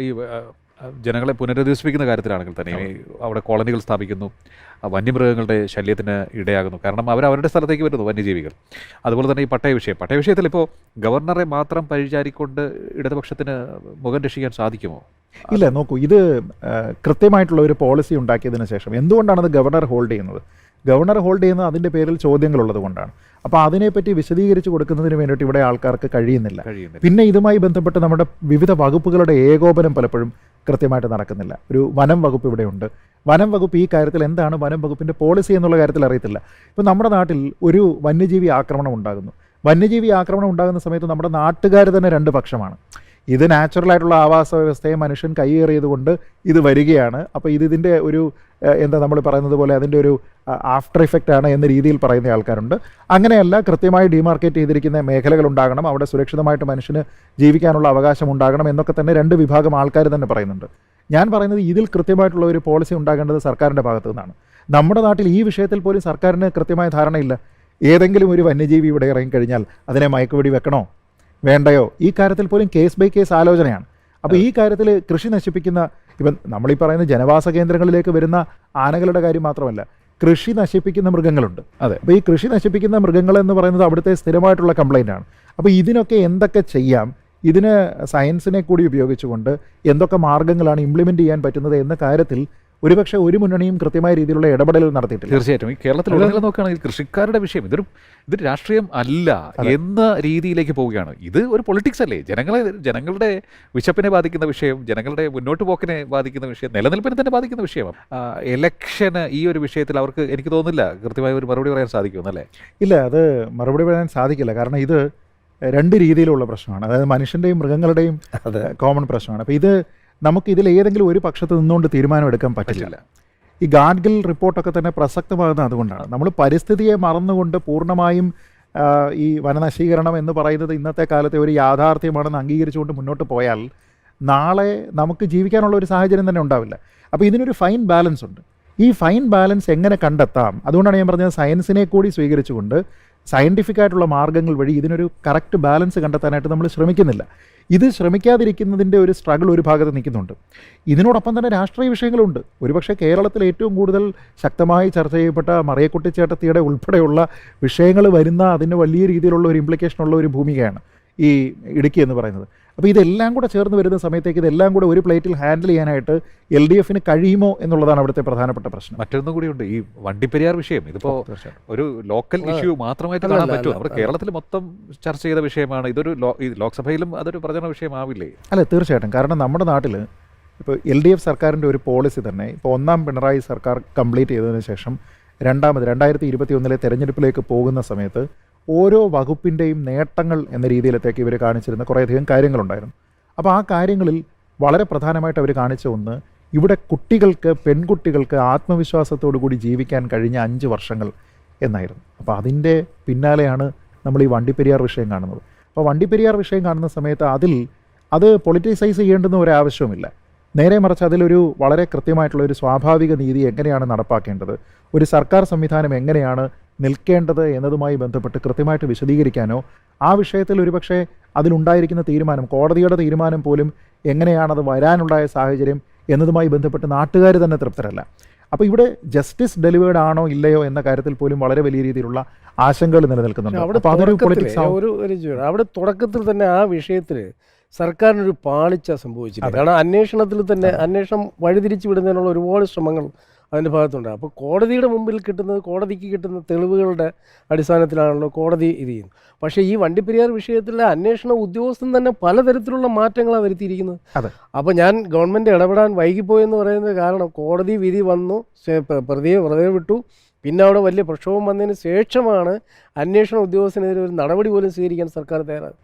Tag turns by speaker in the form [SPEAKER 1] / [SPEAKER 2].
[SPEAKER 1] ഈ ജനങ്ങളെ പുനരധിവസിപ്പിക്കുന്ന കാര്യത്തിലാണെങ്കിൽ തന്നെ അവിടെ കോളനികൾ സ്ഥാപിക്കുന്നു വന്യമൃഗങ്ങളുടെ ശല്യത്തിന് ഇടയാകുന്നു. കാരണം അവർ അവരുടെ സ്ഥലത്തേക്ക് വരുന്നു വന്യജീവികൾ. അതുപോലെ തന്നെ ഈ പട്ടയ വിഷയം. പട്ടയ വിഷയത്തിൽ ഇപ്പോൾ ഗവർണറെ മാത്രം പരിചാരിക്കൊണ്ട് ഇടതുപക്ഷത്തിന് മുഖം രക്ഷിക്കാൻ സാധിക്കുമോ?
[SPEAKER 2] ഇല്ല നോക്കൂ ഇത് കൃത്യമായിട്ടുള്ള ഒരു പോളിസി ഉണ്ടാക്കിയതിന് ശേഷം എന്തുകൊണ്ടാണ് അത് ഗവർണർ ഹോൾഡ് ചെയ്യുന്നത്? ഗവർണർ ഹോൾഡ് ചെയ്യുന്നത് അതിന്റെ പേരിൽ ചോദ്യങ്ങളുള്ളത് കൊണ്ടാണ് അപ്പോൾ അതിനെപ്പറ്റി വിശദീകരിച്ച് കൊടുക്കുന്നതിന് വേണ്ടിയിട്ട് ഇവിടെ ആൾക്കാർക്ക് കഴിയുന്നില്ല. പിന്നെ ഇതുമായി ബന്ധപ്പെട്ട് നമ്മുടെ വിവിധ വകുപ്പുകളുടെ ഏകോപനം പലപ്പോഴും കൃത്യമായിട്ട് നടക്കുന്നില്ല. ഒരു വനം വകുപ്പ് ഇവിടെയുണ്ട് വനം വകുപ്പ് ഈ കാര്യത്തിൽ എന്താണ്? വനം വകുപ്പിന്റെ പോളിസി എന്നുള്ള കാര്യത്തിൽ അറിയത്തില്ല. ഇപ്പം നമ്മുടെ നാട്ടിൽ ഒരു വന്യജീവി ആക്രമണം ഉണ്ടാകുന്നു. വന്യജീവി ആക്രമണം ഉണ്ടാകുന്ന സമയത്ത് നമ്മുടെ നാട്ടുകാർ തന്നെ രണ്ട് പക്ഷമാണ്. ഇത് നാച്ചുറൽ ആയിട്ടുള്ള ആവാസ വ്യവസ്ഥയെ മനുഷ്യൻ കൈയേറിയത് കൊണ്ട് ഇത് വരികയാണ്. അപ്പോൾ ഇത് ഇതിന്റെ ഒരു എന്താ നമ്മൾ പറയുന്നത് പോലെ അതിന്റെ ഒരു ആഫ്റ്റർ ഇഫക്റ്റ് ആണ് എന്ന രീതിയിൽ പറയുന്ന ആൾക്കാരുണ്ട്. അങ്ങനെയല്ല കൃത്യമായി ഡിമാർക്കേറ്റ് ചെയ്തിരിക്കുന്ന മേഖലകൾ ഉണ്ടാകണം. അവിടെ സുരക്ഷിതമായിട്ട് മനുഷ്യന് ജീവിക്കാനുള്ള അവകാശം ഉണ്ടാകണം എന്നൊക്കെ തന്നെ രണ്ട് വിഭാഗം ആൾക്കാർ തന്നെ പറയുന്നുണ്ട്. ഞാൻ പറയുന്നത് ഇതിൽ കൃത്യമായിട്ടുള്ള ഒരു പോളിസി ഉണ്ടാകേണ്ടത് സർക്കാരിന്റെ ഭാഗത്തു നിന്നാണ്. നമ്മുടെ നാട്ടിൽ ഈ വിഷയത്തിൽ പോലും സർക്കാരിന് കൃത്യമായ ധാരണയില്ല. ഏതെങ്കിലും ഒരു വന്യജീവി ഇവിടെ ഇറങ്ങിക്കഴിഞ്ഞാൽ അതിനെ മയക്കുവെടി വെക്കണോ? വേണ്ടയോ? ഈ കാര്യത്തിൽ പോലും കേസ് ബൈ കേസ് ആലോചനയാണ്. അപ്പോൾ ഈ കാര്യത്തിൽ കൃഷി നശിപ്പിക്കുന്ന ഇപ്പം നമ്മളീ പറയുന്ന ജനവാസ കേന്ദ്രങ്ങളിലേക്ക് വരുന്ന ആനകളുടെ കാര്യം മാത്രമല്ല കൃഷി നശിപ്പിക്കുന്ന മൃഗങ്ങളുണ്ട്.
[SPEAKER 1] അതെ.
[SPEAKER 2] അപ്പോൾ ഈ കൃഷി നശിപ്പിക്കുന്ന മൃഗങ്ങൾ എന്ന് പറയുന്നത് അവിടുത്തെ സ്ഥിരമായിട്ടുള്ള കംപ്ലൈന്റ് ആണ്. അപ്പോൾ ഇതിനൊക്കെ എന്തൊക്കെ ചെയ്യാം? ഇതിന് സയൻസിനെ കൂടി ഉപയോഗിച്ചുകൊണ്ട് എന്തൊക്കെ മാർഗങ്ങളാണ് ഇംപ്ലിമെന്റ് ചെയ്യാൻ പറ്റുന്നത് എന്ന കാര്യത്തിൽ ഒരുപക്ഷെ ഒരു മുന്നണിയും കൃത്യമായ രീതിയിലുള്ള ഇടപെടൽ നടത്തിയിട്ടില്ല.
[SPEAKER 1] തീർച്ചയായിട്ടും. ഈ കേരളത്തിൽ ഉടനീളം നോക്കുകയാണെങ്കിൽ കൃഷിക്കാരുടെ വിഷയം ഇതൊരു ഇത് രാഷ്ട്രീയം അല്ല എന്ന രീതിയിലേക്ക് പോവുകയാണ്. ഇത് ഒരു പൊളിറ്റിക്സ് അല്ലേ? ജനങ്ങളെ ജനങ്ങളുടെ വിശപ്പിനെ ബാധിക്കുന്ന വിഷയം ജനങ്ങളുടെ മുന്നോട്ട് പോക്കിനെ ബാധിക്കുന്ന വിഷയം നിലനിൽപ്പിനെ തന്നെ ബാധിക്കുന്ന വിഷയമാണ് ഇലക്ഷന് ഈ ഒരു വിഷയത്തിൽ അവർക്ക് എനിക്ക് തോന്നുന്നില്ല കൃത്യമായ ഒരു മറുപടി പറയാൻ സാധിക്കുമെന്നല്ലേ
[SPEAKER 2] ഇല്ല അത് മറുപടി പറയാൻ സാധിക്കില്ല. കാരണം ഇത് രണ്ട് രീതിയിലുള്ള പ്രശ്നമാണ്. അതായത് മനുഷ്യന്റെയും മൃഗങ്ങളുടെയും കോമൺ പ്രശ്നമാണ്. അപ്പോൾ ഇത് നമുക്ക് ഇതിൽ ഏതെങ്കിലും ഒരു പക്ഷത്ത് നിന്നുകൊണ്ട് തീരുമാനമെടുക്കാൻ പറ്റില്ല. ഈ ഗാഡ്ഗിൽ റിപ്പോർട്ടൊക്കെ തന്നെ പ്രസക്തമാകുന്നത് അതുകൊണ്ടാണ്. നമ്മൾ പരിസ്ഥിതിയെ മറന്നുകൊണ്ട് പൂർണമായും ഈ വനനശീകരണം എന്ന് പറയുന്നത് ഇന്നത്തെ കാലത്തെ ഒരു യാഥാർത്ഥ്യമാണെന്ന് അംഗീകരിച്ചുകൊണ്ട് മുന്നോട്ട് പോയാൽ നാളെ നമുക്ക് ജീവിക്കാനുള്ള ഒരു സാഹചര്യം തന്നെ ഉണ്ടാവില്ല. അപ്പോൾ ഇതിനൊരു ഫൈൻ ബാലൻസ് ഉണ്ട്. ഈ ഫൈൻ ബാലൻസ് എങ്ങനെ കണ്ടെത്താം? അതുകൊണ്ടാണ് ഞാൻ പറഞ്ഞത് സയൻസിനെ കൂടി സ്വീകരിച്ചുകൊണ്ട് സയന്റിഫിക് ആയിട്ടുള്ള മാർഗങ്ങൾ വഴി ഇതിനൊരു കറക്റ്റ് ബാലൻസ് കണ്ടെത്താനായിട്ട് നമ്മൾ ശ്രമിക്കുന്നില്ല. ഇത് ശ്രമിക്കാതിരിക്കുന്നതിന്റെ ഒരു സ്ട്രഗിൾ ഒരു ഭാഗത്ത് നിൽക്കുന്നുണ്ട്. ഇതിനോടൊപ്പം തന്നെ രാഷ്ട്രീയ വിഷയങ്ങളുണ്ട്. ഒരുപക്ഷെ കേരളത്തിൽ ഏറ്റവും കൂടുതൽ ശക്തമായി ചർച്ച ചെയ്യപ്പെട്ട മറിയക്കുട്ടിച്ചേട്ടത്തിയുടെ ഉൾപ്പെടെയുള്ള വിഷയങ്ങൾ വരുന്ന അതിന് വലിയ രീതിയിലുള്ള ഒരു ഇംപ്ലിക്കേഷനുള്ള ഒരു ഭൂമികയാണ്. ഈ ഇടുക്കി എന്ന് പറയുന്നത്. അപ്പോൾ ഇതെല്ലാം കൂടെ ചേർന്ന് വരുന്ന സമയത്തേക്ക് ഇതെല്ലാം കൂടെ ഒരു പ്ലേറ്റിൽ ഹാൻഡിൽ ചെയ്യാനായിട്ട് എൽ ഡി എഫിന് കഴിയുമോ എന്നുള്ളതാണ് അവിടുത്തെ പ്രധാനപ്പെട്ട പ്രശ്നം.
[SPEAKER 1] മറ്റൊന്നും കൂടിയുണ്ട് ഈ വണ്ടിപ്പെരിയാർ വിഷയം
[SPEAKER 2] ഇതിപ്പോൾ
[SPEAKER 1] ഒരു ലോക്കൽ ഇഷ്യൂ മാത്രമായിട്ട് കാണാൻ പറ്റുമോ? നമ്മുടെ കേരളത്തിൽ മൊത്തം ചർച്ച ചെയ്ത വിഷയമാണ്. ഇതൊരു ലോക്സഭയിലും അതൊരു പ്രചരണ വിഷയമാവില്ലേ?
[SPEAKER 2] അല്ല തീർച്ചയായിട്ടും. കാരണം നമ്മുടെ നാട്ടിൽ ഇപ്പോൾ എൽ ഡി എഫ് സർക്കാരിന്റെ ഒരു പോളിസി തന്നെ ഇപ്പോൾ ഒന്നാം പിണറായി സർക്കാർ കംപ്ലീറ്റ് ചെയ്തതിന് ശേഷം രണ്ടാമത് രണ്ടായിരത്തി ഇരുപത്തി ഒന്നിലെ തെരഞ്ഞെടുപ്പിലേക്ക് പോകുന്ന സമയത്ത് ഓരോ വകുപ്പിന്റെയും നേട്ടങ്ങൾ എന്ന രീതിയിലത്തേക്ക് ഇവർ കാണിച്ചിരുന്ന കുറേയധികം കാര്യങ്ങളുണ്ടായിരുന്നു. അപ്പോൾ ആ കാര്യങ്ങളിൽ വളരെ പ്രധാനമായിട്ട് അവർ കാണിച്ച ഒന്ന് ഇവിടെ കുട്ടികൾക്ക് പെൺകുട്ടികൾക്ക് ആത്മവിശ്വാസത്തോടു കൂടി ജീവിക്കാൻ കഴിഞ്ഞ അഞ്ച് വർഷങ്ങൾ എന്നായിരുന്നു. അപ്പോൾ അതിന്റെ പിന്നാലെയാണ് നമ്മൾ ഈ വണ്ടിപ്പെരിയാർ വിഷയം കാണുന്നത്. അപ്പോൾ വണ്ടിപ്പെരിയാർ വിഷയം കാണുന്ന സമയത്ത് അതിൽ അത് പൊളിറ്റിസൈസ് ചെയ്യേണ്ടുന്ന ഒരു ആവശ്യവുമില്ല. നേരെ മറിച്ച് അതിലൊരു വളരെ കൃത്യമായിട്ടുള്ള ഒരു സ്വാഭാവിക നീതി എങ്ങനെയാണ് നടപ്പാക്കേണ്ടത്? ഒരു സർക്കാർ സംവിധാനം എങ്ങനെയാണ് നിൽക്കേണ്ടത് എന്നതുമായി ബന്ധപ്പെട്ട് കൃത്യമായിട്ട് വിശദീകരിക്കാനോ ആ വിഷയത്തിൽ ഒരുപക്ഷെ അതിലുണ്ടായിരിക്കുന്ന തീരുമാനം കോടതിയുടെ തീരുമാനം പോലും എങ്ങനെയാണത് വരാനുണ്ടായ സാഹചര്യം എന്നതുമായി ബന്ധപ്പെട്ട് നാട്ടുകാർ തന്നെ തൃപ്തരല്ല. അപ്പോൾ ഇവിടെ ജസ്റ്റിസ് ഡെലിവേർഡ് ആണോ ഇല്ലയോ എന്ന കാര്യത്തിൽ പോലും വളരെ വലിയ രീതിയിലുള്ള ആശങ്കകൾ നിലനിൽക്കുന്നുണ്ട്.
[SPEAKER 3] ഒരു അവിടെ തുടക്കത്തിൽ തന്നെ ആ വിഷയത്തിൽ സർക്കാരിനൊരു പാളിച്ച
[SPEAKER 2] സംഭവിച്ചിട്ടുണ്ട്.
[SPEAKER 3] കാരണം അന്വേഷണത്തിൽ തന്നെ അന്വേഷണം വഴിതിരിച്ചു വിടുന്നതിനുള്ള ഒരുപാട് ശ്രമങ്ങൾ അതിന്റെ ഭാഗത്തുണ്ട്. അപ്പോൾ കോടതിയുടെ മുമ്പിൽ കിട്ടുന്നത് കോടതിക്ക് കിട്ടുന്ന തെളിവുകളുടെ അടിസ്ഥാനത്തിലാണല്ലോ കോടതി ഇത് ചെയ്യുന്നത്. പക്ഷേ ഈ വണ്ടിപ്പെരിയാർ വിഷയത്തിലെ അന്വേഷണ ഉദ്യോഗസ്ഥൻ തന്നെ പലതരത്തിലുള്ള മാറ്റങ്ങളാണ് വരുത്തിയിരിക്കുന്നത്.
[SPEAKER 2] അതെ.
[SPEAKER 3] അപ്പോൾ ഞാൻ ഗവൺമെന്റ് ഇടപെടാൻ വൈകിപ്പോയെന്ന് പറയുന്നത് കാരണം കോടതി വിധി വന്നു പ്രതിയെ വെറുതെ വിട്ടു. പിന്നെ അവിടെ വലിയ പ്രക്ഷോഭം വന്നതിന് ശേഷമാണ് അന്വേഷണ ഉദ്യോഗസ്ഥനെതിരെ ഒരു നടപടി പോലും സ്വീകരിക്കാൻ സർക്കാർ തയ്യാറായത്.